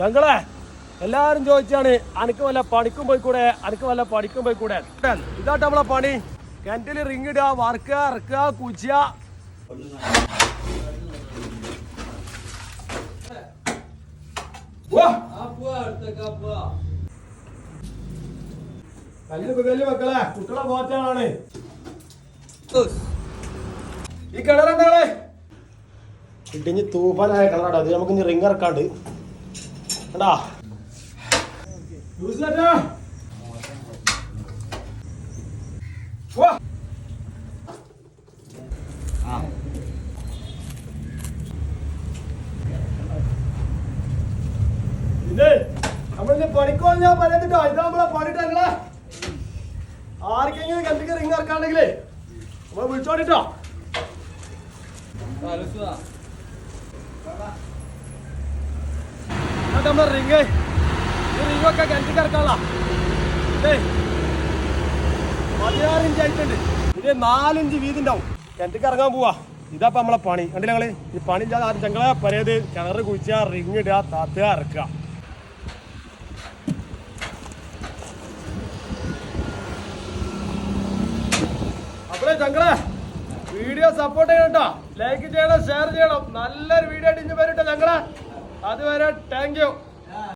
ഞങ്ങളെ എല്ലാരും ചോദിച്ചാണ് അനക്ക് വല്ല പണിക്കും പോയിക്കൂടെ അനക്ക് വല്ല പണിക്കും പോയിക്കൂടെ ഇതാട്ട് നമ്മളെ പണി. കിണറ്റിൽ റിങ് ഇടുക വറുക്കുക ഇറക്കുക വലിയ മക്കളെ കുട്ടികളെ പോറ്റാനാണ് ഈ കിണറെന്താണ് ഇടിഞ്ഞ് തൂഫാനായ കളറാണ് അത് നമുക്ക് ഇനി റിങ് ഇറക്കാണ്ട്. കണ്ടാ? നമ്മളിന്ന് പണിക്കോ ഞാൻ പറയുന്നിട്ടോ ഇതാ നമ്മളെ പണിട്ടങ്ങളെ ആർക്കെങ്കിലും കണ്ടിക്ക് റിങ് ഇറക്കാണ്ടെങ്കിലേ നമ്മൾ വിളിച്ചോണ്ടിട്ടോ. എന്നിട്ട് നമ്മളെ റിങ് ഈ റിങ്ങൊക്കെ കിണറ്റിക്ക് ഇറക്കാനുള്ള ഇതേ പതിനാറ് ഇഞ്ച് ആയിട്ടുണ്ട്. ഇത് നാലിഞ്ച് വീതി ഉണ്ടാവും കിണറ്റിക്ക് ഇറങ്ങാൻ പോവാ. ഇതാ നമ്മളെ പണി. കണ്ടില്ല ഞങ്ങൾ ഈ പണി ഇല്ലാതെ ആദ്യം ഞങ്ങളെ പരേത് കിണറ് കുഴിച്ച റിങ് ഇടുക താത്തുക ഇറക്കുക അപ്പോഴേ ചങ്ങളെ വീഡിയോ സപ്പോർട്ട് ചെയ്യണം കേട്ടോ. ലൈക്ക് ചെയ്യണം ഷെയർ ചെയ്യണം. നല്ലൊരു വീഡിയോ ആയിട്ട് ഇഞ്ഞ് വരും അതുവരെ താങ്ക് യു